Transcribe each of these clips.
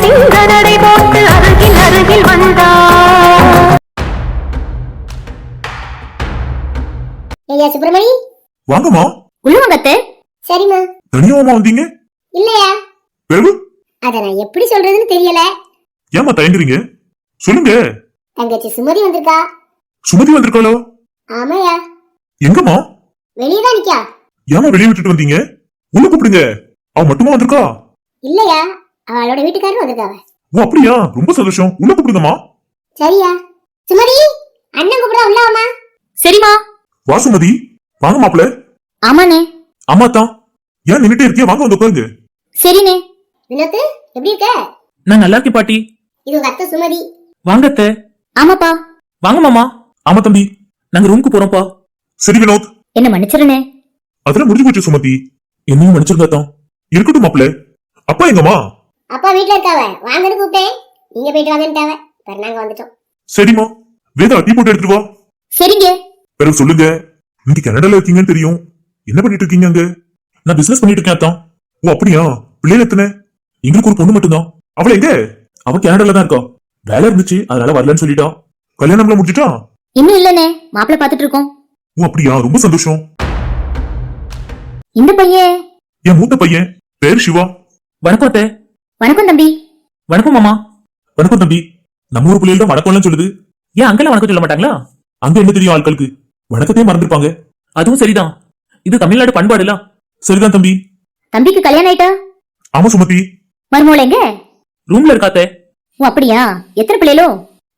சிங்க நடை போட்டு அருகில் அருகில் வந்தார். ஐயா சுப்பிரமணி? வாங்கம்மா. உள்ள வாங்க அத்தை. சரிம்மா. தனியாவமா வந்தீங்க? இல்லையா? பிறகு அத நான் எப்படி சொல்றதுன்னு தெரியல. ஏமா தயங்குறீங்க? சொல்லுங்க. தங்கச்சி சுமதி வந்திருக்கா? சுமதி வந்திருக்காளோ? ஆமாயா? எங்கம்மா? வெளியே தான் நிக்கா? ஏமா வெளியே விட்டுட்டு வந்தீங்க? உள்ள கூப்பிடுங்க. அவ மட்டுமா வந்திருக்கா? இல்லையா? அவளோட வீட்டுக்காரரும் வந்திருக்காவ ஓ அப்படியா? ரொம்ப சந்தோஷம். உள்ள கூப்பிடுங்கம்மா. சரியா? சுமதி அண்ணன் கூப்பிடா உள்ள வாமா சரிம்மா. வா சுமதி. வாங்க மாப்பிள ஆமாண்ணே. அம்மா தான். ஏன் நின்னுட்டே இருக்கியா? வாங்க வந்து உட்காருங்க. சரிண்ணே. வினோத்து எப்படி இருக்க? நான் நல்லா இருக்கேன் பாட்டி. இது உங்க அத்தை சுமதி. வாங்க அத்தை. ஆமாப்பா. வாங்க மாமா. ஆமா தம்பி. நாங்க ரூமுக்கு போறோம்ப்பா. சரி வினோத். என்ன மன்னிச்சிருண்ணே. அதெல்லாம் முடிஞ்சு போச்சு சுமதி. என்னையும் மன்னிச்சிருங்க தான் இருக்கட்டும் மாப்பிள அப்பா எங்கம்மா? அப்பா வீட்ல இருக்காவ? வாங்கன்னு கூப்பிட்டேன். நீங்க போயிட்டு வாங்கன்ட்டாவ. பிறகு நாங்க வந்துட்டோம். சரிம்மா. வேதா டீ போட்டு எடுத்துட்டு வா. சரிங்க. பிறகு சொல்லுங்க. நீங்க கனடால இருக்கீங்கன்னு தெரியும். என்ன பண்ணிட்டு இருக்கீங்க அங்க? நான் பிசினஸ் பண்ணிட்டு இருக்கேன் அத்தான். ஓ அப்படியா? பிள்ளைகள் எத்தனை? எங்களுக்கு ஒரு பொண்ணு மட்டும்தான். அவள எங்க? அவ கனடால தான் இருக்கா. வேலை இருந்துச்சு அதனால வரலன்னு சொல்லிட்டா. கல்யாணம்லாம் முடிச்சிட்டா இன்னும் இல்லண்ணே. மாப்பிள்ள பாத்துட்டு இருக்கோம். ஓ அப்படியா? ரொம்ப சந்தோஷம். இந்த பையன்? என் மூத்த பையன். பேர் சிவா. வணக்கம் அத்தை. வணக்கம் தம்பி. வணக்கம் மாமா. வணக்கம் தம்பி. நம்ம ஊர் பிள்ளைகள் தான் வணக்கம்லாம் சொல்லுது. ஏன் அங்கெல்லாம் வணக்கம் சொல்ல மாட்டாங்களா? அங்க என்ன தெரியும் ஆட்களுக்கு? வணக்கத்தையும் மறந்துருப்பாங்க. அதுவும் சரிதான். இது தமிழ்நாடு பண்பாடுல சரிதான் தம்பி. தம்பிக்கு கல்யாணம் ஆயிட்டா? ஆமா சுமதி. மருமோள எங்க? ரூம்ல இருக்காத்தே. ஓ அப்படியா? எத்தனை பிள்ளைகளோ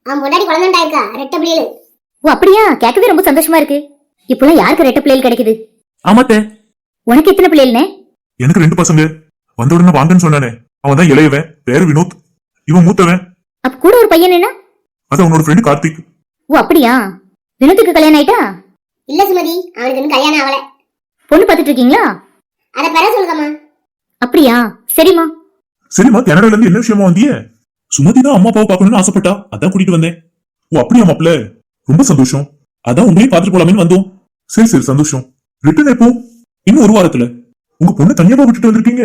அவன் முன்னாடி குழந்தைண்டா இருக்கா? ரெட்ட பிள்ளைகள் ஓ அப்படியா? கேட்கவே ரொம்ப சந்தோஷமா இருக்கு. இப்பெல்லாம் யாருக்கு ரெட்ட பிள்ளைகள் கிடைக்குது? ஆமாத்தே. உனக்கு எத்தனை பிள்ளைகள்னே? எனக்கு ரெண்டு பசங்க. வந்த உடனே வாங்கன்னு சொன்னானே. அவன் தான் இளையவன் பேரு வினோத். இவன் மூத்தவன். அப்ப கூட ஒரு பையன் என்ன? அது அவனோட ஃப்ரெண்டு கார்த்திக். ஓ அப்படியா? வினோத்துக்கு கல்யாணம் ஆயிட்டா? இல்ல சுமதி அவனுக்கு இன்னும் கல்யாணம் ஆகல. பொண்ணு பாத்துட்டு இருக்கீங்களா அத பெற சொல்லுங்கம்மா. அப்படியா? சரிம்மா. சரிம்மா கனடால இருந்து என்ன விஷயமா வந்திய? சுமதி தான் அம்மா அப்பாவை பார்க்கணும்னு ஆசைப்பட்டா அதான் கூட்டிட்டு வந்தேன். ஓ அப்படியா மாப்ள ரொம்ப சந்தோஷம். அதான் உங்களையும் பார்த்துட்டு போலாமேன்னு வந்தோம். சரி சரி சந்தோஷம். ரிட்டர்ன் எப்போ? இன்னும் ஒரு வாரத்துல. உங்க பொண்ணு தனியாவா விட்டுட்டு வந்திருக்கீங்க.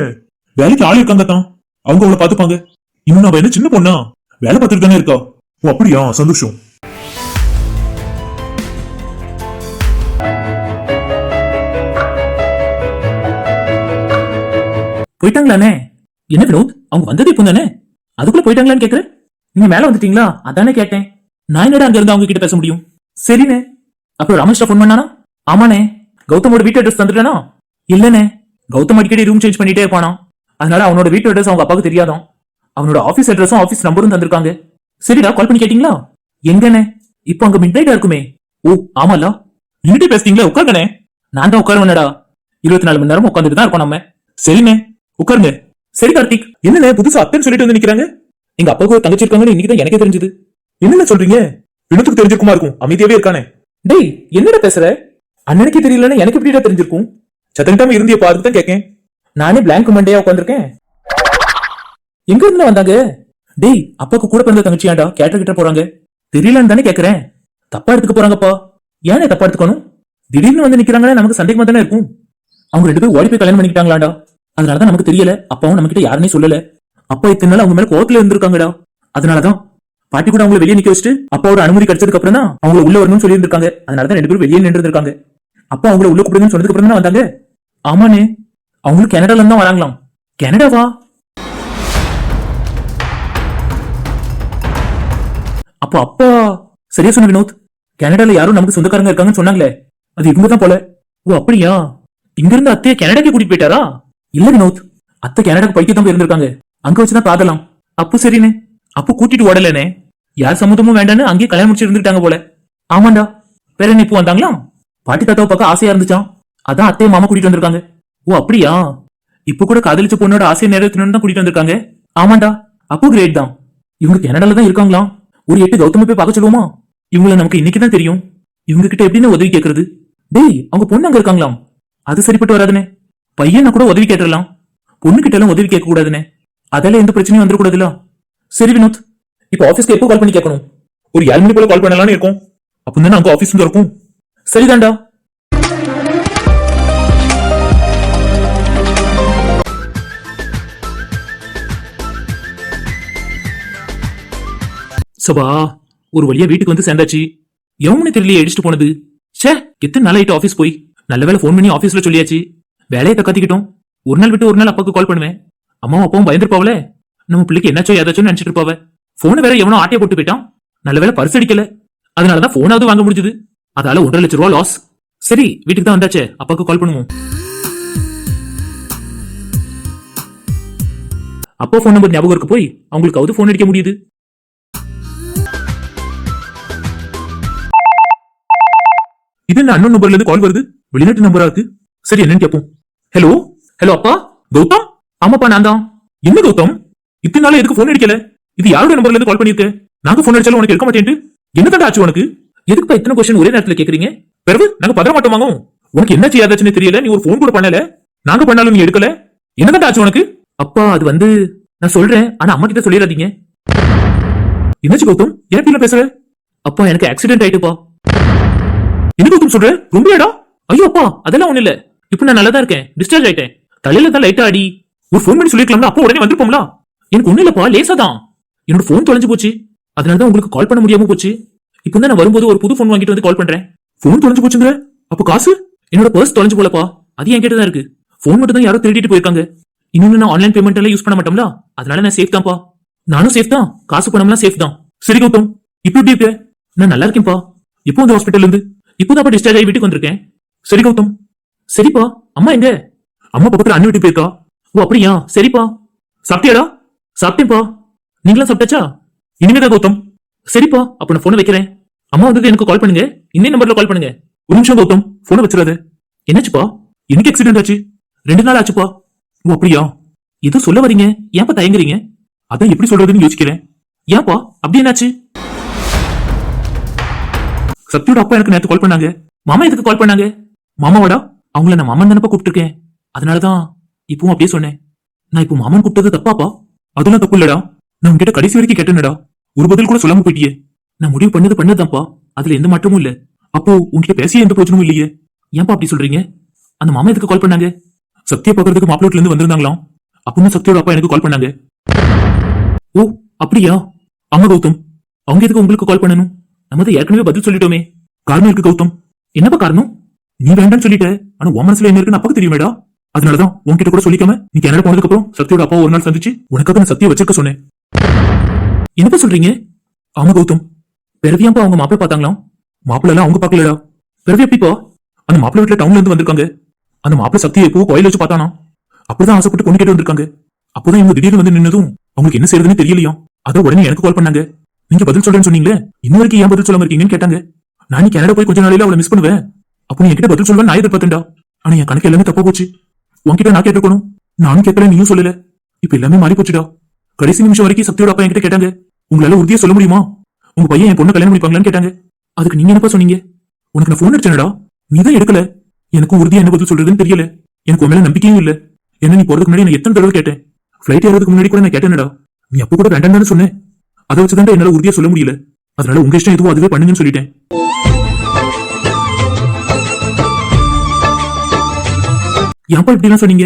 வேலைக்கு ஆள் இருக்காங்க தான் அவங்க அவளை பாத்துப்பாங்க இன்னும் அவ என்ன சின்ன பொண்ணா? வேலை பார்த்துட்டு தானே இருக்கா? ஓ அப்படியா? சந்தோஷம். போயிட்டாங்களாண்ணே என்ன வினோத்? அவங்க வந்தது இப்போ தானே? அதுக்குள்ள போயிட்டாங்களான்னு கேக்குற? நீங்க மேல வந்துட்டீங்களா? அதானே கேட்டேன். நான் என்னடா அங்க இருந்து அவங்க கிட்ட பேச முடியும்? சரிண்ணே. அப்புறம் ரமேஷ்டா ஃபோன் பண்ணானா? ஆமாண்ணே. கௌதமோட வீட்டு அட்ரஸ் தந்துட்டேனா? இல்லண்ணே. கௌதம் அடிக்கடி ரூம் சேஞ்ச் பண்ணிட்டே இருப்பானா? அதனால அவனோட வீட்டு அட்ரஸ் அவங்க அப்பாவுக்கு தெரியாதான் அவனோட ஆபீஸ் அட்ரஸும் ஆபீஸ் நம்பரும் தந்திருக்காங்க. சரிடா கால் பண்ணி கேட்டீங்களா எங்கண்ணே? இப்போ அங்க மிட் நைட்டா இருக்குமே. ஓ ஆமால நின்றுட்டு பேசுறீங்களா உட்காருங்கண்ணே. நான் தான் உட்காருவேனடா. இருபத்தி நாலு மணி நேரம் உட்காந்துட்டு தான் இருக்கோம் நம்ம. சரிண்ணே உட்காருங்க. சரி கார்த்திக். என்னண்ணே புதுசா அத்தைன்னு சொல்லிட்டு வந்து நிக்கிறாங்க? எங்க அப்பாவுக்கு ஒரு தங்கச்சி இருக்காங்கன்னு இன்னைக்கு தான் எனக்கே தெரிஞ்சது. என்னென்ன சொல்றீங்க? வினத்துக்கு தெரிஞ்சிருக்குமா இருக்கும். அமைதியாவே இருக்கானே. டேய் என்னடா பேசுற? அண்ணனுக்கே தெரியலன்னு எனக்கு எப்படிடா தெரிஞ்சிருக்கும்? சத்தனிட்டாம இருந்திய பார்த்து தான் கேட்கேன் நானே பிளாங்க் மண்டையா உட்காந்துருக்கேன் எங்க இருந்து வந்தாங்க? டேய் அப்பாக்கு கூட பிறந்த தங்கச்சியாண்டா கேட்ட கிட்ட போறாங்க. தெரியலன்னு தானே கேக்குறேன். தப்பா எடுத்துக்க போறாங்கப்பா. ஏனே தப்பா எடுத்துக்கணும்? திடீர்னு வந்து நிக்கிறாங்கன்னா நமக்கு சந்தேகமா தானே இருக்கும். அவங்க ரெண்டு பேரும் ஓடி போய் கல்யாணம் பண்ணிக்கிட்டாங்களாடா அதனாலதான் நமக்கு தெரியல. அப்பாவும் நம்ம கிட்ட யாருமே சொல்லல. அப்பா இத்தனை நாள் அவங்க மேல கோவத்துல இருந்திருக்காங்கடா. அதனாலதான் பாட்டி கூட அவங்களை வெளியே நிக்க வச்சுட்டு அப்பாவோட அனுமதி கிடைச்சதுக்கு அப்புறம் தான் அவங்கள உள்ள வரணும்னு சொல்லியிருந்திருக்காங்க. அதனாலதான் ரெண்டு பேரும் வெளியே நின்று இருக்காங்க அப்பா அவங்கள உள்ள கூப்பிடுங்கன்னு சொன்னதுக்கு அப்புறம் தான் வந்தாங்க. ஆமாண்ணே. அவங்களும் கனடால இருந்து தான் வராங்களாம். கனடாவா? அப்போ அப்பா சரியா சொன்ன வினோத் கனடால யாரும் நமக்கு சொந்தக்காரங்க இருக்காங்கன்னு சொன்னாங்களே. அது இவங்க தான் போல. ஓ அப்படியா? இங்க இருந்து அத்தைய கனடாக்கு கூட்டிட்டு போயிட்டாரா? இல்ல வினோத் அத்தை கனடாக்கு பைக்கு தான் இருந்திருக்காங்க அங்க வச்சுதான் காதலாம் அப்போ சரின்னு அப்போ கூட்டிட்டு ஓடலனே. யார் சம்மந்தமும் வேண்டான்னு அங்கேயே கல்யாணம் முடிச்சு இருந்துட்டாங்க போல. ஆமாண்டா வேற என்ன இப்போ வந்தாங்களா பாட்டி தாத்தாவை பார்க்க ஆசையா இருந்துச்சான் அதான் அத்தைய மாமா கூட்டிட்டு வந்திருக்காங்க. ஓ அப்படியா? இப்ப கூட காதலிச்ச பொண்ணோட ஆசையை நிறைவேற்றணும்னு தான் கூட்டிட்டு வந்திருக்காங்க. ஆமாண்டா அப்போ கிரேட் தான். இவங்க கனடால தான் இருக்காங்களாம். ஒரு எட்டு கௌதம போய் பார்க்க சொல்லுவோமா? இவங்கள நமக்கு இன்னைக்கு தான் தெரியும். இவங்க கிட்ட எப்படின்னு உதவி கேக்குறது? டேய் அவங்க பொண்ணு அங்க இருக்காங்களாம். அது சரிப்பட்டு வராதுனே. பையனை கூட உதவி கேட்டுடலாம் பொண்ணு கிட்ட எல்லாம் உதவி கேட்க கூடாதுனே அதெல்லாம் எந்த பிரச்சனையும் வந்துடக்கூடாதுல. சரி வினோத். இப்போ ஆபீஸ்க்கு எப்போ கால் பண்ணி கேட்கணும்? ஒரு ஏழு மணி போல கால் பண்ணலாம்னு இருக்கும். அப்போ தானே அங்க ஆபீஸ் இருக்கும். சரிதான்டா. சபா ஒரு வழியா வீட்டுக்கு வந்து சேர்ந்தாச்சு. எவனு தெரியலையே அடிச்சுட்டு போனது. ச்சே எத்தனை நாள் ஆயிட்டு ஆபீஸ் போய்? நல்ல வேலை ஃபோன் பண்ணி ஆபீஸ்ல சொல்லியாச்சு. வேலையை தக்காத்திக்கிட்டோம் ஒரு நாள் விட்டு ஒரு நாள் அப்பாவுக்கு கால் பண்ணுவேன். அம்மாவும் அப்பாவும் பயந்துருப்பாவல நம்ம பிள்ளைக்கு என்னாச்சோ ஏதாச்சும் நினைச்சிட்டு இருப்பாவ. போன வேற எவனோ ஆட்டையை போட்டு போயிட்டான். நல்ல வேலை பரிசு அடிக்கல. அதனாலதான் போனாவது வாங்க முடிஞ்சது. அதால ஒன்றரை லட்சம் ரூபா லாஸ் சரி வீட்டுக்கு தான் வந்தாச்சே. அப்பாவுக்கு கால் பண்ணுவோம். அப்பா ஃபோன் நம்பர் ஞாபகம் இருக்கு போய் அவங்களுக்காவது ஃபோன் அடிக்க முடியுது. இது என்ன அண்ணன் நம்பர்ல இருந்து கால் வருது? வெளிநாட்டு நம்பரா இருக்கு? சரி என்னன்னு கேப்போம் ஹலோ ஹலோ அப்பா? கௌதம்? ஆமாப்பா நான் தான். என்ன கௌதம்? இத்தனை நாள் எதுக்கு ஃபோன் அடிக்கல? இது யாரோட நம்பர்ல இருந்து கால் பண்ணிருக்க நாங்க ஃபோன் அடிச்சாலும் உனக்கு எடுக்க மாட்டேன்ட்டு? என்ன தண்டா ஆச்சு உனக்கு? எதுக்குப்பா இத்தனை கொஸ்டின் ஒரே நேரத்துல கேக்குறீங்க? பிறகு நாங்க பதற மாட்டோம் உனக்கு என்ன செய்யாதாச்சுன்னு தெரியல நீ ஒரு ஃபோன் கூட பண்ணல. நாங்க பண்ணாலும் நீ எடுக்கல. என்ன தண்டா ஆச்சு உனக்கு? அப்பா அது வந்து நான் சொல்றேன் ஆனா அம்மா கிட்ட சொல்லிடாதீங்க. என்னாச்சு கௌதம்? ஏன் பேசுற? அப்பா எனக்கு ஆக்சிடென்ட் ஆயிட்டுப்பா. என்ன கௌதம் சொல்ற? ரொம்ப இடம் ஐயோ அப்பா அதெல்லாம் ஒண்ணு இல்ல இப்ப நான் நல்லா தான் இருக்கேன். டிஸ்சார்ஜ் ஆயிட்டேன். தலையில தான் லைட்டா அடி. ஒரு ஃபோன் பண்ணி சொல்லிருக்கலாம்ல அப்போ உடனே வந்திருப்போம்ல. எனக்கு ஒண்ணு இல்லப்பா லேசா தான் என்னோட ஃபோன் தொலைஞ்சு போச்சு. அதனால தான் உங்களுக்கு கால் பண்ண முடியாம போச்சு. இப்போ தான் நான் வரும்போது ஒரு புது ஃபோன் வாங்கிட்டு வந்து கால் பண்றேன். ஃபோன் தொலைஞ்சு போச்சுங்கிற? அப்போ காசு? என்னோட பர்ஸ் தொலைஞ்சு போலப்பா. அது என் தான் இருக்கு. ஃபோன் மட்டும் தான் யாரோ திருடிட்டு போயிருக்காங்க. இன்னொன்னு நான் ஆன்லைன் பேமெண்ட் எல்லாம் யூஸ் பண்ண மாட்டோம்ல. அதனால நான் சேஃப் தான்ப்பா. நானும் சேஃப் தான். காசு பணம்லாம் சேஃப் தான். சரி கௌதம் இப்போ எப்படி இருக்க? நான் நல்லா இருக்கேன்ப்பா. இப்போ வந்து ஹாஸ்பிட்டல் இருந்து? இப்போதான் டிஸ்சார்ஜ் ஆகி வீட்டுக்கு வந்திருக்கேன். சரி கௌதம். சரிப்பா. அம்மா எங்க? அம்மா பக்கத்துல அண்ணன் வீட்டுக்கு போயிருக்கா. ஓ அப்படியா? சரிப்பா. சாப்பிட்டியாடா? சாப்பிட்டேன்ப்பா. நீங்களாம் சாப்பிட்டாச்சா? இனிமேதான் கௌதம். சரிப்பா. அப்ப நான் போனை வைக்கிறேன். அம்மா வந்தது எனக்கு கால் பண்ணுங்க. இன்னே நம்பர்ல கால் பண்ணுங்க. ஒரு நிமிஷம் கௌதம். போனை வச்சிடாது. என்னாச்சுப்பா? எனக்கு ஆக்சிடென்ட் ஆச்சு. ரெண்டு நாள் ஆச்சுப்பா. ஓ அப்படியா? எதுவும் சொல்ல வரீங்க. ஏன்ப்பா தயங்குறீங்க? அதான் எப்படி சொல்றதுன்னு யோசிக்கிறேன். ஏன்ப்பா அப்படி என்னாச்சு? சத்யோட அப்பா எனக்கு நேத்து கால் பண்ணாங்க. மாமா எதுக்கு கால் பண்ணாங்க? மாமாவோட? அவங்கள நான் மாமன் தானப்பா கூப்பிட்டுருக்கேன். அதனாலதான் இப்பவும் அப்படியே சொன்னேன். நான் இப்போ மாமன் கூப்பிட்டது தப்பாப்பா? அதெல்லாம் தப்பு இல்லடா. நான் உங்ககிட்ட கடைசி வரைக்கும் கேட்டேனடா. ஒரு பதில் கூட சொல்லாம போயிட்டியே. நான் முடிவு பண்ணது பண்ணதுதான்ப்பா. அதுல எந்த மாற்றமும் இல்ல. அப்போ உன்கிட்ட பேசிய எந்த பிரச்சனமும் இல்லையே. ஏன்பா அப்படி சொல்றீங்க? அந்த மாமா எதுக்கு கால் பண்ணாங்க? சக்தியை பாக்குறதுக்கு மாப்பிளோட்ல இருந்து வந்திருந்தாங்களாம். அப்படின்னு சக்தியோட அப்பா எனக்கு கால் பண்ணாங்க. ஓ அப்படியா? ஆமா கௌதம். அவங்க எதுக்கு உங்களுக்கு கால் பண்ணணும்? நம்ம தான் ஏற்கனவே பதில் சொல்லிட்டோமே. காரணம் இருக்கு கௌதம். என்னப்பா காரணம்? நீ வேண்டாம்னு சொல்லிட்ட ஆனா உன் மனசுல என்ன இருக்குன்னு அப்பாக்கு தெரியுமேடா அதனாலதான் உன்கிட்ட கூட சொல்லிக்காம நீ கனடா போனதுக்கு அப்புறம் சத்தியோட அப்பா ஒரு நாள் சந்திச்சு உனக்காக நான் சத்திய வச்சிருக்க சொன்னேன். என்னப்பா சொல்றீங்க? ஆமா கௌதம். பிறவியாப்பா அவங்க மாப்பிள்ள பார்த்தாங்களாம்? மாப்பிள்ள எல்லாம் அவங்க பாக்கலடா பிறவி எப்படிப்பா? அந்த மாப்பிள்ள வீட்டுல டவுன்ல இருந்து வந்திருக்காங்க. அந்த மாப்பிள்ள சக்தியை எப்போ கோயில் வச்சு பார்த்தானா? அப்படிதான் ஆசைப்பட்டு கொண்டு கேட்டு வந்திருக்காங்க. அப்போதான் இவங்க திடீர்னு வந்து நின்னதும் அவங்களுக்கு என்ன செய்யறதுன்னு தெரியலையா அதை உடனே எனக்கு கால் பண்ணாங்க. நீங்க பதில் சொல்றேன்னு சொன்னீங்களே? இன்ன வரைக்கும் ஏன் பதில் சொல்லாம இருக்கீங்கன்னு கேட்டாங்க. நான் நீ கனடா போய் கொஞ்ச நாளையில அவளை மிஸ் பண்ணுவேன். அப்போ நீ என்கிட்ட பதில் சொல்லுவேன் நான் எதிர்பார்த்தேன்டா. ஆனா என் கணக்கு எல்லாமே தப்பா போச்சு. உன்கிட்ட நான் கேட்டுக்கணும் நானும் கேட்கல நீயும் சொல்லல. இப்ப எல்லாமே மாறி போச்சுடா. கடைசி நிமிஷம் வரைக்கும் சக்தியோட அப்பா என்கிட்ட கேட்டாங்க. உங்களால உறுதியா சொல்ல முடியுமா? உங்க பையன் என் பொண்ணு கல்யாணம் முடிப்பாங்களான்னு கேட்டாங்க. அதுக்கு நீங்க என்னப்பா சொன்னீங்க? உனக்கு நான் போன் அடிச்சேனடா. நீ தான் எடுக்கல. எனக்கும் உறுதியா என்ன பதில் சொல்றதுன்னு தெரியல. எனக்கு உன் மேல நம்பிக்கையும் இல்ல. என்ன நீ போறதுக்கு முன்னாடி நான் எத்தனை தடவை கேட்டேன். ஃபிளைட் ஏறதுக்கு முன்னாடி கூட நான் கேட்டேன்டா. நீ அப்ப கூட வேண்டாம் சொன்னேன். அதை வச்சுதான் என்னால உறுதியா சொல்ல முடியல. அதனால உங்க இஷ்டம் எதுவும் அதுவே பண்ணுங்கன்னு சொல்லிட்டேன். ஏன்பா இப்படி எல்லாம் சொன்னீங்க?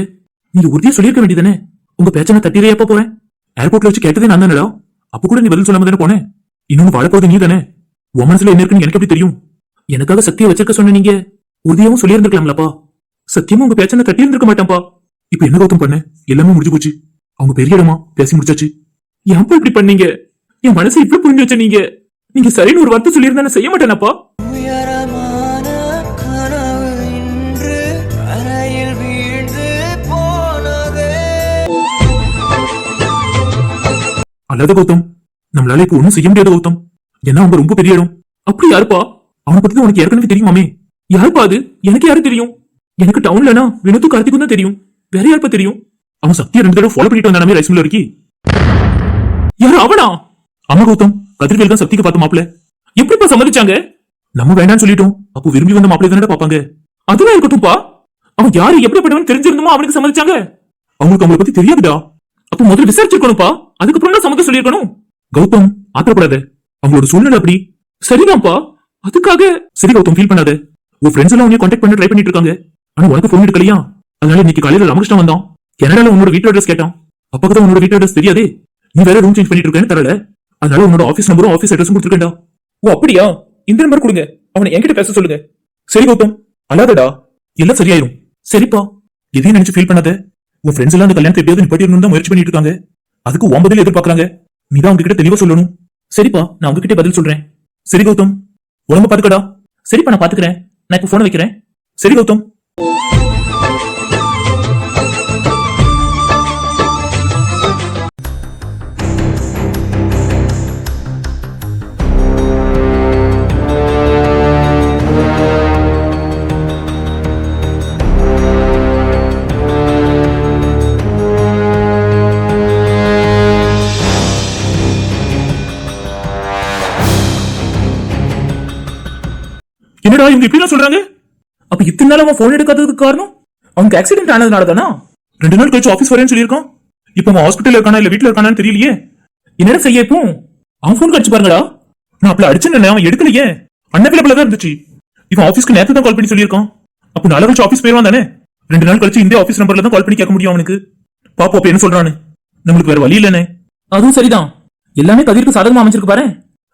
நீங்க உறுதியா சொல்லியிருக்க வேண்டியதானே உங்க பேச்சனை தட்டிலே எப்ப போறேன் ஏர்போர்ட்ல வச்சு கேட்டதே நான் தானடா? அப்ப கூட நீ பதில் சொல்லாம தானே போனேன் இன்னொன்னு வாழப்போது நீ தானே உன் மனசுல என்ன இருக்குன்னு எனக்கு எப்படி தெரியும்? எனக்காக சத்திய வச்சிருக்க சொன்ன நீங்க உறுதியாவும் சொல்லியிருந்திருக்கலாம்லப்பா. சத்தியமா உங்க பேச்சனை தட்டி இருந்திருக்க மாட்டேன்ப்பா. இப்ப என்ன கௌதம் பண்ண? எல்லாமே முடிஞ்சு போச்சு. அவங்க பெரிய இடமா பேசி முடிச்சாச்சு. ஏன்ப்பா இப்படி பண்ணீங்க? என் மனசை இப்படி புரிஞ்சு வச்ச நீங்க? நீங்க சரின்னு ஒரு வார்த்தை சொல்லியிருந்தா நான் செய்ய மாட்டேனாப்பா? அல்லாத கௌதம் நம்மளால இப்ப ஒண்ணும் செய்ய முடியாது கௌதம். ஏன்னா அவங்க ரொம்ப பெரிய இடம். அப்படி யாருப்பா? அவனை பத்தி உனக்கு ஏற்கனவே தெரியுமாமே? யாருப்பா அது? எனக்கு யாரு தெரியும்? எனக்கு டவுன்லனா வினோத்து கார்த்திக்கும் தான் தெரியும். வேற யாருப்பா தெரியும்? அவன் சத்தியா ரெண்டு தடவை ஃபாலோ பண்ணிட்டு வந்தானே ரைஸ் மில்ல இருக்கி யாரு அவனா? ஆமா கௌதம் கதிர்வேல் தான் சக்திக்கு பார்த்த மாப்பிள எப்படிப்பா சம்மதிச்சாங்க? நம்ம வேண்டாம்னு சொல்லிட்டோம். அப்போ விரும்பி வந்த மாப்பிளை தானே பாப்பாங்க அதெல்லாம் இருக்கட்டும்ப்பா. அவன் யாரு எப்படிப்பட்டவன் தெரிஞ்சிருந்தமோ அவனுக்கு சம்மதிச்சாங்க? அவங்களுக்கு அவங்கள பத்தி தெரியாதுடா. அப்ப முதல்ல விசாரிச்சிருக்கணும்ப்பா. அதுக்கப்புறம் தான் சம்மதம் சொல்லியிருக்கணும். கௌதம் ஆத்திரப்படாத. அவங்களோட சூழ்நிலை அப்படி. சரிதான்ப்பா. அதுக்காக. சரி கௌதம் ஃபீல் பண்ணாத. உன் ஃப்ரெண்ட்ஸ் எல்லாம் உன்னை கான்டாக்ட் பண்ண ட்ரை பண்ணிட்டு இருக்காங்க. ஆனா உனக்கு ஃபோன் எடுக்கலையா? அதனால இன்னைக்கு காலையில ராமகிருஷ்ணன் வந்தான். கனடால உன்னோட வீட்டு அட்ரஸ் கேட்டான். அப்பாக்கு தான் உன்னோட வீட்டு அட்ரஸ் தெரியாதே. நீ வேற ரூம் சேஞ்ச் பண்ணிட்டு இருக்கேன்னு தரல. அதனால உன்னோட ஆபீஸ் நம்பரும் ஆபீஸ் அட்ரஸும் கொடுத்துருக்கேன்டா. ஓ அப்படியா? இந்த நம்பர் கொடுங்க. அவனை என்கிட்ட பேச சொல்லுங்க. சரி கௌதம். அல்லாதடா எல்லாம் சரியாயிரும். சரிப்பா. எதையும் நினைச்சு ஃபீல் பண்ணாத. உன் ஃப்ரெண்ட்ஸ் எல்லாம் அந்த கல்யாணத்தை எப்படியாவது நிப்பாட்டிடணும் தான் முயற்சி பண்ணிட்டு இருக்காங்க. அதுக்கு உன் பதில் எதிர்பார்க்கறாங்க. நீ தான் அவங்க தெளிவா சொல்லணும். சரிப்பா நான் உங்ககிட்ட பதில் சொல்றேன். சரி கௌதம். உடம்ப பாத்துக்கடா. சரிப்பா நான் பாத்துக்கிறேன். நான் இப்ப போன வைக்கிறேன். சரி கௌதம். என்னடா இவங்க இப்படிலாம் சொல்றாங்க? அப்ப இத்தனை நாள் அவன் போன் எடுக்காததுக்கு காரணம்? அவனுக்கு ஆக்சிடென்ட் ஆனதுனால தானா ரெண்டு நாள் கழிச்சு ஆபீஸ் வரேன்னு சொல்லியிருக்கான். இப்ப அவன் ஹாஸ்பிட்டல் இருக்கானா இல்ல வீட்டுல இருக்கானான்னு தெரியலையே? என்னடா செய்ய இப்போ? அவன் போன் கடிச்சு பாருங்கடா. நான் அப்படி அடிச்சேன் அவன் எடுக்கலையே. அன்அவைலபிளா தான் இருந்துச்சு. இவன் ஆபீஸ்க்கு நேற்று தான் கால் பண்ணி சொல்லியிருக்கான். அப்போ நாளை கழிச்சு ஆபீஸ் போயிருவான் தானே? ரெண்டு நாள் கழிச்சு இந்த ஆபீஸ் நம்பர்ல தான் கால் பண்ணி கேட்க முடியும் அவனுக்கு. பாப்போம் அப்ப என்ன சொல்றான்னு. நம்மளுக்கு வேற வழி இல்லனே அதுவும் சரிதான். எல்லாமே கதிர்க்கு சாதகமா அமைச்சிருக்கு பாரு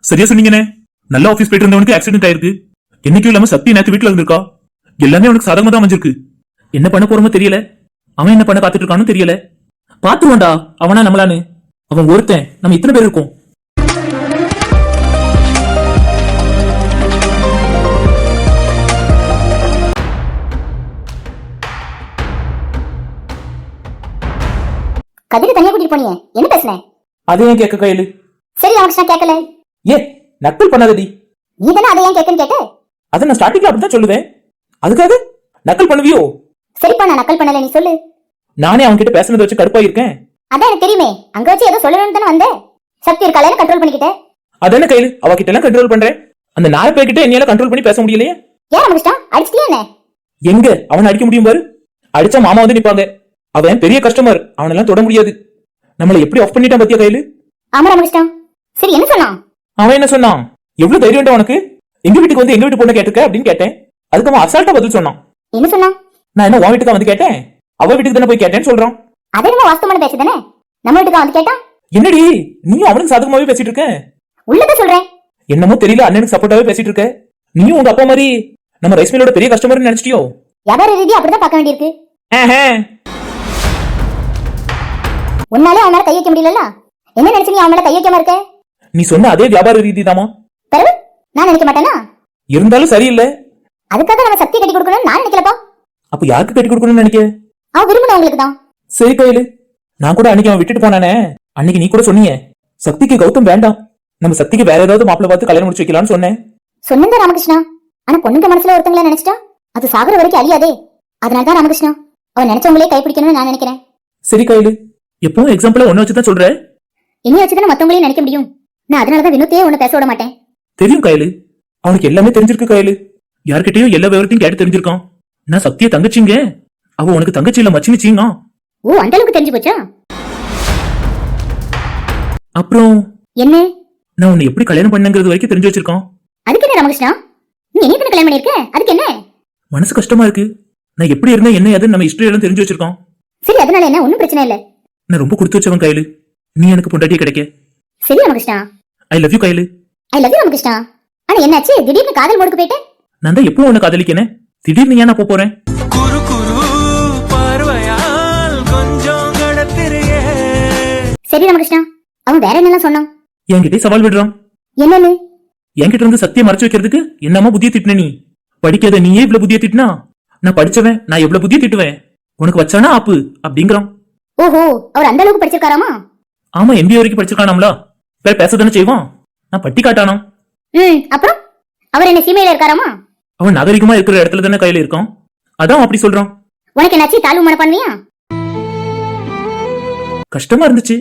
சரியா சொன்னீங்கண்ணே. நல்ல ஆபீஸ் போயிட்டு இருந்தவனுக்கு ஆக்சிடென்ட் ஆயிருக்கு. என்னைக்கும் இல்லாம சக்தி நேத்து வீட்டுல இருந்திருக்கா? எல்லாமே அவனுக்கு சாதகமா தான் அமைஞ்சிருக்கு. என்ன பண்ண போறோமோ தெரியல. அவன் என்ன பண்ண காத்துட்டு இருக்கானோ தெரியல. பாத்துருவான்டா அவனா நம்மளான்னு. அவன் ஒருத்தன். நம்ம இத்தனை பேர் இருக்கோம். கதிரை தனியா கூட்டிட்டு போனீங்க என்ன பேசுனேன் அதை ஏன் கேட்க கையில சரி ராமகிருஷ்ணா கேட்கல. ஏன்? நக்கல் பண்ணாதடி. நீ தானே அதை ஏன் கேட்கன்னு கேட்ட? அதை நான் ஸ்டார்டிங்ல அப்படிதான் சொல்லுவேன். அதுக்காக நக்கல் பண்ணுவியோ? சரிப்பா நான் நக்கல் பண்ணல நீ சொல்லு. நானே அவன் கிட்ட பேசுனதை வச்சு கடுப்பா இருக்கேன். அதான் எனக்கு தெரியுமே அங்க வச்சு ஏதோ சொல்லணும்னு தானே வந்தேன் சக்தி இருக்காளே கண்ட்ரோல் பண்ணிக்கிட்டேன் அதான கையில் அவகிட்ட எல்லாம் கண்ட்ரோல் பண்றேன். அந்த நாலு பேர்கிட்ட என்னால கண்ட்ரோல் பண்ணி பேச முடியலையே? ஏன் ராமகிருஷ்ணா அடிச்சிட்டியா என்ன? எங்க? அவன் அடிக்க முடியும் பாரு. அடிச்சா மாமா வந்து நிப்பாங்க. அவன் பெரிய கஸ்டமர் அவனெல்லாம் தொட முடியாது. நம்மள எப்படி ஆஃப் பண்ணிட்டான் பத்தியா கையில ஆமா ராமகிருஷ்ணா சரி என்ன சொன்னான்? அவன் என்ன சொன்னான்? எவ்வளவு தைரியம் உனக்கு எங்க வீட்டுக்கு வந்து எங்க வீட்டு பொண்ணு கேட்டுக்க அப்படின்னு கேட்டேன். அதுக்கு அவன் அசால்ட்டா பதில் சொன்னான். என்ன சொன்னான் நான் என்ன உன் வீட்டுக்கு வந்து கேட்டேன்? அவ வீட்டுக்கு தானே போய் கேட்டேன்னு சொல்றான். அதே நம்ம வாஸ்தவமான பேச்சு தானே? நம்ம வீட்டுக்கு வந்து கேட்டான் என்னடி? நீயும் அவனுக்கு சாதகமாவே பேசிட்டு இருக்க. உள்ளதான் சொல்றேன். என்னமோ தெரியல அண்ணனுக்கு சப்போர்ட்டாவே பேசிட்டு இருக்க. நீயும் உங்க அப்பா மாதிரி நம்ம ரைஸ் மில்லோட பெரிய கஸ்டமர்னு நினைச்சிட்டியோ? வியாபார ரீதியா அப்படிதான் பார்க்க வேண்டியிருக்கு. உன்னாலே அவன் மேல கை வைக்க முடியல என்ன நினைச்சு நீ அவன் மேல கை வைக்காம இருக்க? நீ சொன்ன அதே வியாபார ரீதி தாமா நான் நினைக்க மாட்டேனா? இருந்தாலும் சரியில்லை. அதுக்காக நம்ம சக்தி கட்டி கொடுக்கணும்னு நான் நினைக்கலப்பா அப்ப யாருக்கு கட்டி கொடுக்கணும்னு நினைக்க? அவன் விரும்பினவங்களுக்கு தான். சரி கையில. நான் கூட அன்னைக்கு அவன் விட்டுட்டு போனானே. அன்னைக்கு நீ கூட சொன்னீங்க சக்திக்கு கௌதம் வேண்டாம். நம்ம சக்திக்கு வேற ஏதாவது மாப்பிள்ள பார்த்து கல்யாணம் முடிச்சு வைக்கலாம்னு சொன்னேன். சொன்னங்க ராமகிருஷ்ணா. ஆனா பொண்ணுங்க மனசுல ஒருத்தங்கள நினைச்சிட்டா? அது சாகுற வரைக்கும் அழியாதே. அதனாலதான் ராமகிருஷ்ணா. அவன் நினைச்சவங்களே கைப்பிடிக்கணும்னு நான் நினைக்கிறேன். சரி கையில. எப்பவும் எக்ஸாம்பிள ஒன்னு வச்சு தான் சொல்ற? என்னைய வச்சுதானே மத்தவங்களையும் நினைக்க முடியும். நான் அதனாலதான் வினோத்தையே உன்னை பேச விட மாட்டேன். தெரியும் கையில. அவனுக்கு எல்லாமே தெரிஞ்சிருக்கு கையில. யார்கிட்டயும் எல்லா விவரத்தையும் கேட்டு தெரிஞ்சிருக்கான். நான் சக்திய தங்கச்சிங்க. அவ உனக்கு தங்கச்சி இல்ல மச்சினிச்சிங்க ஓ அந்த அளவுக்கு தெரிஞ்சு போச்சா? அப்புறம்? என்ன? நான் உன்னை எப்படி கல்யாணம் பண்ணங்கிறது வரைக்கும் தெரிஞ்சு வச்சிருக்கான். அதுக்கு என்ன ராமகிருஷ்ணா? நீ என்ன பண்ண கல்யாணம் பண்ணிருக்க அதுக்கு என்ன? மனசு கஷ்டமா இருக்கு. நான் எப்படி இருந்தேன் என்ன ஏதுன்னு நம்ம ஹிஸ்டரி எல்லாம் தெரிஞ்சு வச்சிருக்கோம் சரி அதனால என்ன? ஒன்னும் பிரச்சனை இல்ல. நான் ரொம்ப கொடுத்து வச்சவன் கையில. நீ எனக்கு பொண்டாட்டியே கிடைக்க. சரி ராமகிருஷ்ணா. ஐ லவ் யூ கையில. ஐ லவ் யூ ராமகிருஷ்ணா ஆனா என்னாச்சு? திடீர்னு காதல் மோடுக்கு போயிட்டேன் நான் தான் எப்பவும் உன்னை காதலிக்கனே திடீர்னு ஏன் நான் போறேன்? குறு குறு பார்வையால் கொஞ்சம் கடத்திரியே சரி ராமகிருஷ்ணா. அவன் வேற என்னெல்லாம் சொன்னான்? என்கிட்ட சவால் விடுறான். என்னன்னு? என்கிட்ட இருந்து சத்தியம் மறைச்சு வைக்கிறதுக்கு என்னமா புத்திய திட்டின நீ? படிக்காத நீயே இவ்வளவு புத்திய திட்டினா? நான் படிச்சவன் நான் எவ்வளவு புத்திய திட்டுவேன்? உனக்கு வச்சானா ஆப்பு? அப்படிங்கிறான். ஓஹோ அவர் அந்த அளவுக்கு படிச்சிருக்காராமா? ஆமா எம்பிஏ வரைக்கும் படிச்சிருக்கானாம்ல. வேற பேசதானே செய்வான்? நான் பட்டி காட்டானாம் ம் அப்புறம்? அவர் என்ன சீமையில இருக்காராமா? அவன் நாகரிகமா இருக்கிற இடத்துல தானே கையில இருக்கான்? அதான் அப்படி சொல்றான். உனக்கு என்னாச்சு தாழ்வு மனப்பான்மையா? கஷ்டமா இருந்துச்சு.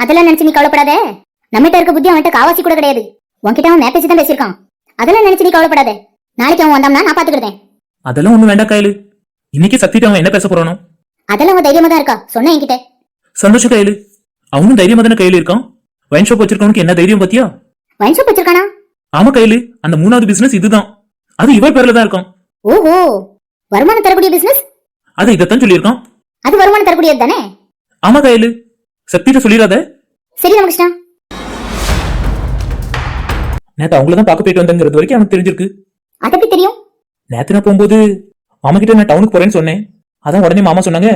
அதெல்லாம் நினைச்சு நீ கவலைப்படாத. நம்மகிட்ட இருக்க புத்தி அவன்கிட்ட காவாசி கூட கிடையாது. உன்கிட்ட அவன் மேப்பேச்சு தான் பேசியிருக்கான். அதெல்லாம் நினைச்சு நீ கவலைப்படாத. நாளைக்கு அவன் வந்தான்னா நான் பாத்துக்கிட்டேன் அதெல்லாம் ஒண்ணும் வேண்டாம் கையில. இன்னைக்கு சத்திட்டு அவன் என்ன பேச போறானோ? அதெல்லாம் அவன் தைரியமா தான் இருக்கா? சொன்ன என்கிட்ட. சந்தோஷம் கையில. அவனும் தைரியமா தானே கையில இருக்கான்? வைன் ஷாப் வச்சிருக்கவனுக்கு என்ன தைரியம் பத்தியா? வைன் ஷாப் வச்சிருக்கானா? ஆமா கையில அந்த மூணாவது பிசினஸ் இதுதான். அது இவ பேர்ல தான் இருக்கான் ஓஹோ வருமானம் தரக்கூடிய பிசினஸ் அது இதைத்தான் சொல்லியிருக்கான். அது வருமானம் தரக்கூடியது தானே? ஆமா கையில சத்திட்ட சொல்லிடாத சரி ராமகிருஷ்ணா. நேத்து அவங்கள தான் பார்க்க போயிட்டு வந்தேங்கிறது வரைக்கும் எனக்கு தெரிஞ்சிருக்கு. அது எப்படி தெரியும்? நேத்து நான் போகும்போது மாமா கிட்ட நான் டவுனுக்கு போறேன்னு சொன்னேன். அதான் உடனே மாமா சொன்னாங்க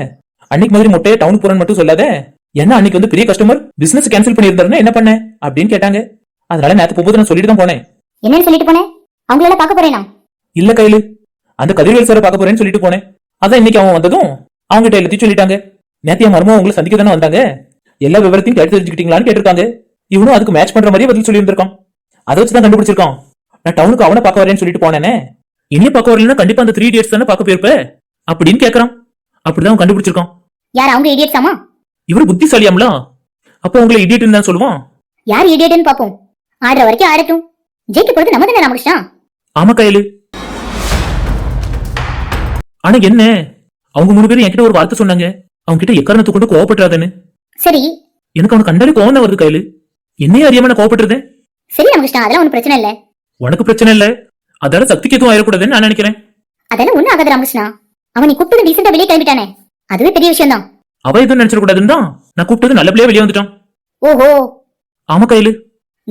அன்னைக்கு மாதிரி மொட்டையை டவுனுக்கு போறேன்னு மட்டும் சொல்லாத. என்ன அன்னைக்கு வந்து பெரிய கஸ்டமர் பிசினஸ் கேன்சல் பண்ணியிருந்தாருன்னா என்ன பண்ண? அப்படின்னு கேட்டாங்க. அதனால நேத்து போகும்போது நான் சொல்லிட்டு தான் போனேன். என்னன்னு சொல்லிட்டு போனேன் அவங்களெல்லாம் பார்க்க போறேனா? இல்ல கையில அந்த கதிர்வேல் சாரை பார்க்க போறேன்னு சொல்லிட்டு போனேன். அதான் இன்னைக்கு அவன் வந்ததும் அவங்ககிட்ட எல்லாத்தையும் சொல்லிட்டாங்க. நேத்திய மர்மம் உங்களை சந்திக்க தானே வந்தாங்க? எல்லா விவரத்தையும் கேட்டு தெரிஞ்சுக்கிட்டீங்களான்னு கேட்டிருக்காங்க. இவனும் அதுக்கு மேட்ச் பண்ற மாதிரியே பதில் சொல்லியிருந்திருக்கான். அதை வச்சு தான் கண்டுபிடிச்சிருக்கான். நான் டவுனுக்கு அவனை பார்க்க வரேன்னு சொல்லிட்டு போனேனே. இனிய பார்க்க வரலன்னா கண்டிப்பா அந்த த்ரீ டேட்ஸ் தானே பார்க்க போயிருப்ப? அப்படின்னு கேக்குறான். அப்படிதான் அவன் கண்டுபிடிச்சிருக்கான். யார் அவங்க இடியட்ஸாமா இவர் புத்திசாலியாம்ல? அப்போ உங்களை இடியட்னு தான் சொல்லுவான்? யார் இடியட்னு பாப்போம் ஆடுற வரைக்கும் ஆடட்டும். ஜெயிக்க போறது நம்ம தானே ராமகிருஷ்ணா? ஆமா கையலு. ஆனா என்ன? அவங்க மூணு பேரும் என்கிட்ட ஒரு வார்த்தை சொன்னாங்க. அவங்க கிட்ட எக்காரணத்தை கொண்டு கோவப்பட்டுறாதன்னு. சரி. எனக்கு அவனை கண்டாலே கோவம் தான் வருது கையில. என்னையே அறியாம நான் கோவப்பட்டுருதேன் சரி ராமகிருஷ்ணா அதெல்லாம் ஒன்றும் பிரச்சனை இல்ல. உனக்கு பிரச்சனை இல்ல. அதால சக்திக்கு எதுவும் ஆயிடக்கூடாதுன்னு நான் நினைக்கிறேன். அதெல்லாம் ஒண்ணும் ஆகாது ராமகிருஷ்ணா. அவன் நீ கூப்பிட்டு டீசெண்டா வெளியே கிளம்பிட்டானே. அதுவே பெரிய விஷயம் தான் அவ எதுவும் நினைச்சிடக்கூடாதுன்னு தான் நான் கூப்பிட்டது நல்லபடியா வெளியே வந்துட்டான். ஓஹோ. ஆமா கையில.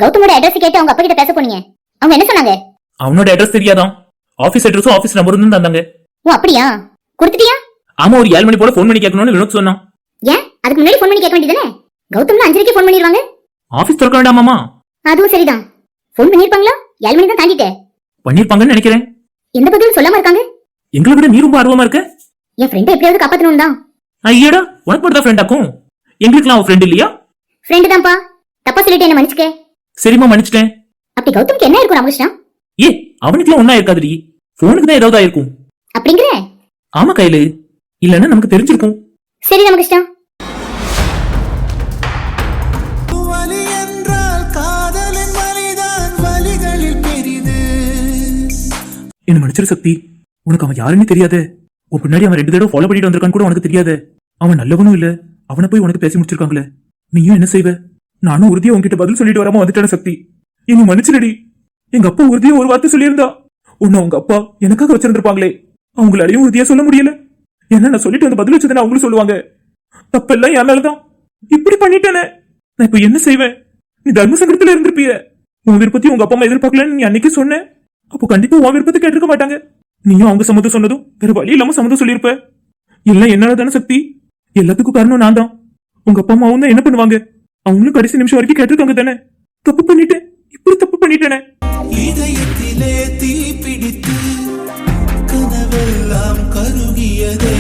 கௌதமோட அட்ரஸ் கேட்டு அவங்க அப்பா கிட்ட பேச போனீங்க. அவங்க என்ன சொன்னாங்க? அவனோட அட்ரஸ் தெரியாதான். ஆபீஸ் அட்ரஸும் ஆபீஸ் நம்பரும் தந்தாங்க. ஓ அப்படியா? கொடுத்துட்டியா? ஆமா ஒரு ஏழு மணி போல ஃபோன் பண்ணி கேட்கணும்னு வினோத் சொன்னான். ஏன்? அதுக்கு முன்னாடி ஃபோன் பண்ணி கேட்க வேண்டியதானே கௌதம்ல அஞ்சரைக்கு ஃபோன் பண்ணிடுவாங்க. ஆபீஸ் திறக்க வேண்டாமாமா? அதுவும் சரிதான். ஃபோன் பண்ணிருப்பாங்களா ஏழு மணி தான் தாண்டிட்டே பண்ணிருப்பாங்கன்னு நினைக்கிறேன். எந்த பதிலும் சொல்லாம இருக்காங்க? எங்களை விட நீ ரொம்ப ஆர்வமா இருக்க. என் ஃப்ரெண்டை எப்படியாவது காப்பாத்தணும் தான். ஐயடா உனக்கு மட்டும் தான் ஃப்ரெண்ட் ஆக்கும். எங்களுக்குலாம் அவன் ஃப்ரெண்ட் இல்லையா? ஃப்ரெண்டு தான்ப்பா. தப்பா சொல்லிட்டு என்ன மன்னிச்சுக்க. சரிம்மா மன்னிச்சிட்டேன். அப்படி கௌதம்க்கு என்ன இருக்கும் ராமகிருஷ்ணா? ஏ அவனுக்குலாம் ஒன்னா இருக்காதுடி. போனுக்கு தான் ஏதாவது ஆயிருக்கும். அப்படிங்கிற? ஆமா கையில. இல்லன்னா நமக்கு தெரிஞ்சிருக்கும். சரி ராமகிருஷ்ணா. என்ன மன்னிச்சிரு சக்தி. உனக்கு அவன் யாருன்னு தெரியாதே. உன் பின்னாடி அவன் ரெண்டு தடவை ஃபாலோ பண்ணிட்டு வந்திருக்கான்னு கூட உனக்கு தெரியாதே. அவன் நல்லவனும் இல்ல. அவனை போய் உனக்கு பேசி முடிச்சிருக்காங்களே. நீயும் என்ன செய்வ? நானும் உறுதியா உன்கிட்ட பதில் சொல்லிட்டு வராம வந்துட்டேன் சக்தி. இனி மன்னிச்சிருடி எங்க அப்பா உறுதியா ஒரு வார்த்தை சொல்லியிருந்தா. உன்னை உங்க அப்பா எனக்காக வச்சிருந்திருப்பாங்களே. அவங்களாலையும் உறுதியா சொல்ல முடியல. என்ன நான் சொல்லிட்டு வந்து பதில் வச்சதுன்னு அவங்களும் சொல்லுவாங்க. தப்பெல்லாம் என்னாலதான் இப்படி பண்ணிட்டேனே. நான் இப்ப என்ன செய்வேன்? நீ தர்ம சங்கடத்துல இருந்திருப்பிய. உன் விருப்பத்தையும் உங்க அப்பா அம்மா எதிர்பார்க்கலன்னு நீ அன்னைக்கு சொன்ன. அப்போ கண்டிப்பா உன் விருப்பத்தை கேட்டிருக்க மாட்டாங்க. நீயும் அவங்க சம்மதம் சொன்னதும் வேற வழி இல்லாம சம்மதம் சொல்லியிருப்ப. எல்லாம் என்னால தானே சக்தி? எல்லாத்துக்கும் காரணம் நான் தான் உங்க அப்பா அம்மாவும் தான் என்ன பண்ணுவாங்க? அவங்களும் கடைசி நிமிஷம் வரைக்கும் கேட்டிருக்காங்க தானே தப்பு பண்ணிட்டேன். இப்படி தப்பு பண்ணிட்டேனே. இதயத்திலே தீ பிடித்து கனவெல்லாம் கருகியதே.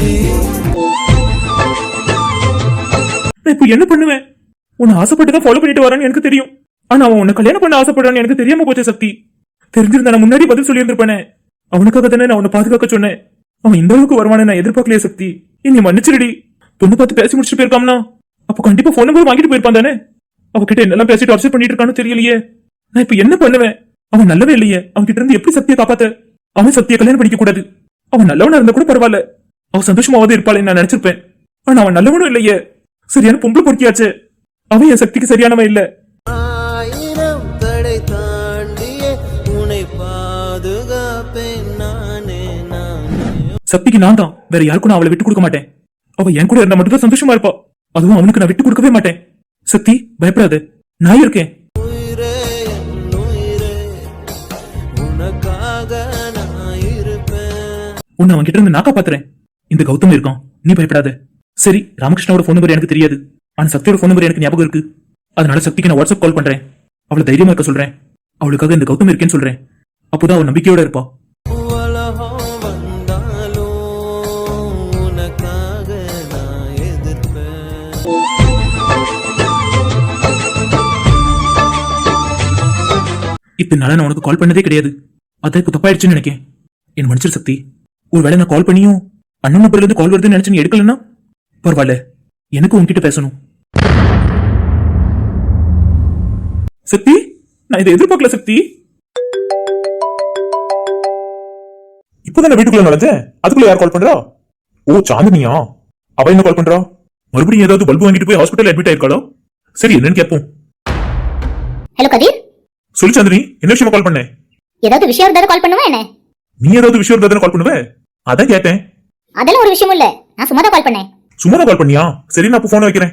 நான் இப்போ என்ன பண்ணுவேன்? உன்னை ஆசைப்பட்டு தான் ஃபாலோ பண்ணிட்டு வரான்னு எனக்கு தெரியும். ஆனா அவன் உன்னை கல்யாணம் பண்ண ஆசைப்படுறான்னு எனக்கு தெரியாம போச்சு சக்தி. தெரிஞ்சிருந்தா நான் முன்னாடி பதில் சொல்லியிருந்திருப்பேனே. அவனுக்காக தானே நான் உன்னை பாதுகாக்க சொன்னேன். அவன் இந்த அளவுக்கு வருவானு நான் எதிர்பார்க்கலையே சக்தி. இனி மன்னிச்சிருடி. பொண்ணு பார்த்து பேசி முடிச்சுட்டு போயிருக்காம்னா? அப்போ கண்டிப்பா போன் நம்பர் வாங்கிட்டு போயிருப்பான் தானே? அவகிட்ட என்னெல்லாம் பேசிட்டு அப்செட் பண்ணிட்டு இருக்கான்னு தெரியலையே. நான் இப்ப என்ன பண்ணுவேன்? அவன் நல்லவே இல்லையே. அவன் கிட்ட இருந்து எப்படி சக்தியை காப்பாத்த? அவன் சக்தியை கல்யாணம் பண்ணிக்க கூடாது அவன் நல்லவனா இருந்தா கூட பரவாயில்ல. அவன் சந்தோஷமாவது இருப்பாளேன்னு நான் நினைச்சிருப்பேன். ஆனா அவன் நல்லவனும் இல்லையே. சரியான பொம்பளை பொறுக்கியாச்சு. அவன் என் சக்திக்கு சரியானவன் இல்ல. சக்திக்கு நான் தான். வேற யாருக்கும் நான் அவளை விட்டு கொடுக்க மாட்டேன். அவ என் கூட இருந்தா மட்டும் தான் சந்தோஷமா இருப்பா. அதுவும் அவனுக்கு நான் விட்டு கொடுக்கவே மாட்டேன். சக்தி பயப்படாத. நான் இருக்கேன். உன்னை அவன் கிட்ட இருந்து நான் காப்பாத்துறேன். இந்த கௌதம் இருக்கான். நீ பயப்படாத. சரி ராமகிருஷ்ணாவோட ஃபோன் நம்பர் எனக்கு தெரியாது. ஆனா சக்தியோட ஃபோன் நம்பர் எனக்கு ஞாபகம் இருக்கு. அதனால சக்திக்கு நான் வாட்ஸ்அப் கால் பண்றேன். அவளை தைரியமா இருக்க சொல்றேன். அவளுக்காக இந்த கௌதம் இருக்கேன்னு சொல்றேன். அப்போதான் அவள் நம்பிக்கையோட இருப்பா. இத்தனை நாளா நான் உனக்கு கால் பண்ணதே கிடையாது. அதான் இப்போ தப்பாயிடுச்சுன்னு நினைக்கேன். என் மனுஷர் சக்தி ஒருவேளை நான் கால் பண்ணியும் அண்ணன் நம்பர்ல இருந்து கால் வருதுன்னு நினைச்சு நீ எடுக்கலன்னா? பரவாயில்ல. எனக்கு உன்கிட்ட பேசணும். சக்தி நான் இதை எதிர்பார்க்கல சக்தி. இப்பதான் வீட்டுக்குள்ள நுழைஞ்சேன். அதுக்குள்ள யார் கால் பண்றா? ஓ சாந்தினியா? அவ என்ன கால் பண்றா? மறுபடியும் ஏதாவது பல்பு வாங்கிட்டு போய் ஹாஸ்பிட்டல் அட்மிட் ஆயிருக்காளோ? சரி என்னன்னு கேட்போம். ஹலோ கதிர். சொல்லு சாந்தினி என்ன விஷயமா கால் பண்ணேன் ஏதாவது விஷயம் இருந்தாலும் கால் பண்ணுவா என்ன? நீ ஏதாவது விஷயம் இருந்தா கால் பண்ணுவ? அதான் கேட்டேன். அதெல்லாம் ஒரு விஷயம் இல்ல. நான் சும்மா தான் கால் பண்ணேன். சும்மா தான் கால் பண்ணியா? சரி நான் அப்ப போன் வைக்கிறேன்.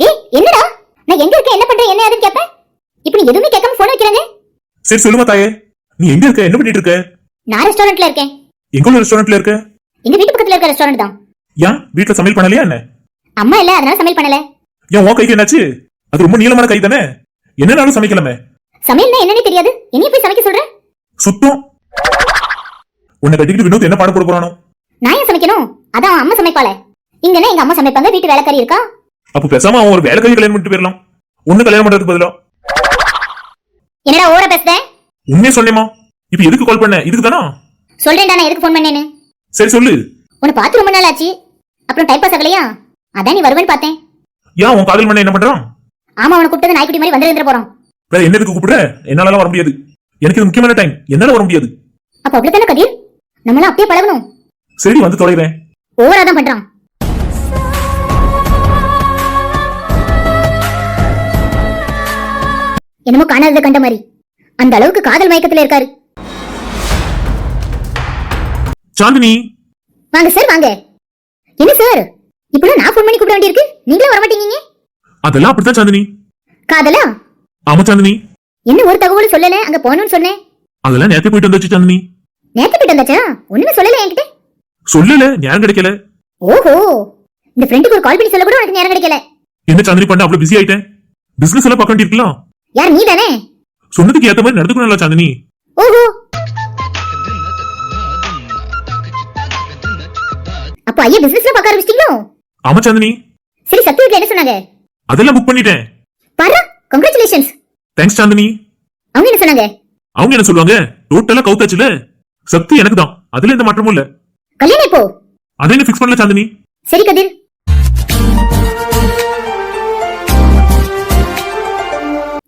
ஏய் என்னடா? நான் எங்க இருக்கேன் என்ன பண்றேன் என்ன ஏதுன்னு கேட்பேன் இப்படி எதுவுமே கேட்காம போன் வைக்கிறாங்க சரி சொல்லுமா தாயே. நீ எங்க இருக்க என்ன பண்ணிட்டு இருக்க? நான் ரெஸ்டாரண்ட்ல இருக்கேன். எங்க உள்ள ரெஸ்டாரண்ட்ல இருக்க? எங்க வீட்டு பக்கத்துல இருக்க ரெஸ்டாரண்ட் தான். ஏன்? வீட்ல சமையல் பண்ணலையா என்ன? அம்மா இல்ல அதனால சமையல் பண்ணல. ஏன் உன் கைக்கு என்னாச்சு? அது ரொம்ப நீளமான கை தானே? என்னனாலும் சமைக்கலாமே. சமையல்னா என்னன்னே தெரியாது. என்னைய போய் சமைக்க சொல்ற? சுத்தம். உன்னை கட்டிக்கிட்டு வினோத் என்ன பாடம் போட போறானோ? நான் ஏன் சமைக்கணும்? அதான் அவன் அம்மா சமைப்பாளே. இங்கன்னா எங்க அம்மா சமைப்பாங்க? வீட்டு வேலைக்காரி இருக்கா? அப்ப பேசாம அவன் ஒரு வேலைக்காரி கல்யாணம் பண்ணிட்டு போயிடலாம் ஒண்ணு கல்யாணம் பண்றதுக்கு பதிலா? என்னடா ஓர பேசுத? உண்மையே சொன்னேமா இப்ப எதுக்கு கால் பண்ண? இதுக்கு தானா? சொல்றேன்டா நான் எதுக்கு ஃபோன் பண்ணேன்னு? சரி சொல்லு. உன்னை பார்த்து ரொம்ப நாள் ஆச்சு அப்புறம் டைப் பாஸ் ஆகலையா? அதான் நீ வருவேன்னு பார்த்தேன். ஏன் உன் காதல் பண்ண என்ன பண்றான்? ஆமா அவனை கூப்பிட்டது நாய்க்குட்டி மாதிரி வந்து போறான் வேற என்ன எதுக்கு கூப்பிடுற? என்னால வர முடியாது. எனக்கு இது முக்கியமான டைம் என்னால வர முடியாது. அப்ப அப்படித்தானே கதிர்? நம்மளாம் அப்படியே பழகணும். சரி வந்து தொலைகிறேன். ஓவரா தான் பண்றான். என்னமோ காணாததை கண்ட மாதிரி. அந்த அளவுக்கு காதல் மயக்கத்துல இருக்காரு. சாந்தினி. வாங்க சார் வாங்க. என்ன சார் இப்பெல்லாம் நான் ஃபோன் பண்ணி கூப்பிட வேண்டியிருக்கு. நீங்களே வர மாட்டீங்க அதெல்லாம் அப்படித்தான் சாந்தினி. காதலா? ஆமா சாந்தினி. என்ன ஒரு தகவலும் சொல்லல அங்க போகணும்னு சொன்னேன் அதெல்லாம் நேரத்தை போயிட்டு வந்துச்சு சாந்தினி. நேத்து போயிட்டு வந்தாச்சா? ஒண்ணுமே சொல்லல என்கிட்ட. சொல்லல நேரம் கிடைக்கல. ஓஹோ இந்த ஃப்ரெண்டுக்கு ஒரு கால் பண்ணி சொல்ல கூட உனக்கு நேரம் கிடைக்கல. என்ன சாந்தினி பண்ண அவ்வளவு பிஸி ஆயிட்டேன். பிசினஸ் எல்லாம் பார்க்க வேண்டியிருக்கலாம். யார் நீ தானே சொன்னதுக்கு ஏத்த மாதிரி நடந்துக்கணும்ல சாந்தினி. ஓஹோ. அப்ப ஐயா பிசினஸ்ல பார்க்க ஆரம்பிச்சிட்டீங்களோ? ஆமா சாந்தினி. சரி சக்தி வீட்ல என்ன சொன்னாங்க? அதெல்லாம் புக் பண்ணிட்டேன். பாரு கங்க்ராச்சுலேஷன்ஸ் தேங்க்ஸ் சாந்தினி அவங்க என்ன சொன்னாங்க? அவங்க என்ன சொல்லுவாங்க? டோட்டலா கவுத்தாச்சுல? சக்தி எனக்கு தான் அதுல எந்த மாற்றமும் இல்ல. கல்யாணம் இப்போ? அதை என்ன பிக்ஸ் பண்ணல சாந்தினி சரி கதிர்.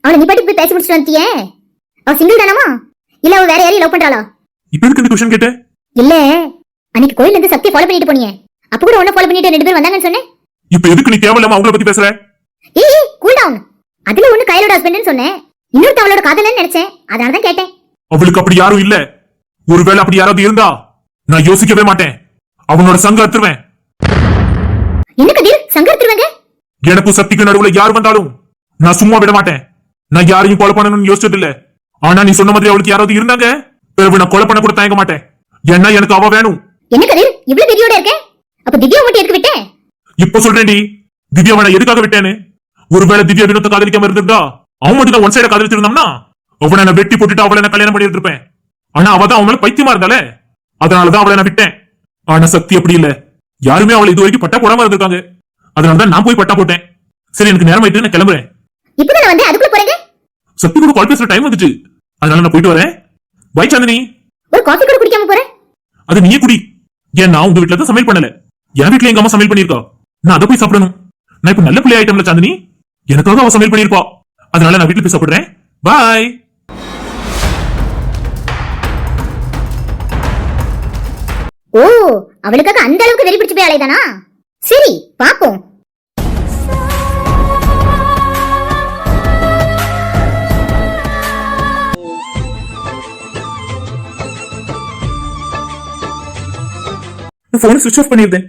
அவளை நீ பாட்டுக்கு போய் பேசி முடிச்சுட்டு வந்துட்டியே? அவ சிங்கிள் தானமா இல்ல அவ வேற யாரையும் லவ் பண்றாளா? இப்ப எதுக்கு இந்த கொஸ்டின் கேட்ட இல்ல அன்னைக்கு கோயில்ல இருந்து சக்தி ஃபாலோ பண்ணிட்டு போனியே. அப்ப கூட உன்ன ஃபாலோ பண்ணிட்டு ரெண்டு பேரும் வந்தாங்கன்னு சொன்னேன். இப்ப எதுக்கு நீ தேவையில்லாம அவங்கள பத்தி பேசுற? ஏய் கூல் டவுன் அதுல ஒண்ணு கையிலோட ஹஸ்பண்ட்னு சொன்னேன். இன்னொருத்த அவளோட காதலன்னு நினைச்சேன். அதனால தான் கேட்டேன். அவளுக்கு அப்படி யாரும் இல்ல. ஒருவேளை அப்படி யாராவது இருந்தா நான் யோசிக்கவே மாட்டேன். அவனோட சங்க அத்துருவேன். என்ன கதிர்? சங்கரத்துருவாங்க எனக்கும் சக்திக்கு நடுவுல யார் வந்தாலும் நான் சும்மா விட மாட்டேன். நான் யாரையும் கொலை பண்ணணும்னு யோசிச்சது இல்ல ஆனா நீ சொன்ன மாதிரி அவளுக்கு யாராவது இருந்தாங்க? பிறகு நான் கொலை பண்ண கூட தயங்க மாட்டேன். ஏன்னா எனக்கு அவ வேணும். என்ன கதிர்? இவ்வளவு வெறியோட இருக்க? அப்ப திவ்யா மட்டும் எதுக்கு விட்டேன் இப்ப சொல்றேன்டி. திவ்யாவை நான் எதுக்காக விட்டேன்னு? ஒருவேளை திவ்யா வினோத்த காதலிக்காம இருந்திருந்தா அவன் மட்டும் தான் ஒன் சைட காதலிச்சிருந்தோம்னா அவனை நான் வெட்டி போட்டுட்டு அவளை நான் கல்யாணம் பண்ணிட்டு இருப்பேன் ஆனா அவ தான் அவன் பைத்தியமா இருந்தாலே அதனாலதான் அவளை நான் விட்டேன். ஆனா சக்தி அப்படி இல்ல. யாருமே அவளை இது வரைக்கும் பட்டா போடாம இருந்திருக்காங்க. அதனாலதான் நான் போய் பட்டா போட்டேன். சரி எனக்கு நேரம் ஆயிட்டு நான் கிளம்புறேன். இப்பதான் நான் வந்து? அதுக்குள்ள போறேங்க. சக்தி கூட கால் பேசுற டைம் வந்துச்சு. அதனால நான் போயிட்டு வரேன். பை சாந்தினி. ஒரு காஃபி கூட குடிக்காம போறேன். அது நீயே குடி. ஏன் நான் உங்க வீட்டுல தான் சமையல் பண்ணல? என் வீட்டுல எங்க அம்மா சமையல் பண்ணிருக்கா நான் அதை போய் சாப்பிடணும். நான் இப்ப நல்ல பிள்ளை ஆயிட்டம்ல சாந்தினி. எனக்காக அவ சமையல் பண்ணிருப்பா அதனால நான் வீட்டுல போய் சாப்பிடுறேன். பாய் ஓ அவளுக்காக அந்த அளவுக்கு வெறி பிடிச்சு போய் அலைதானா சரி பாப்போம். போன் சுவிச் ஆஃப் பண்ணிருந்தேன்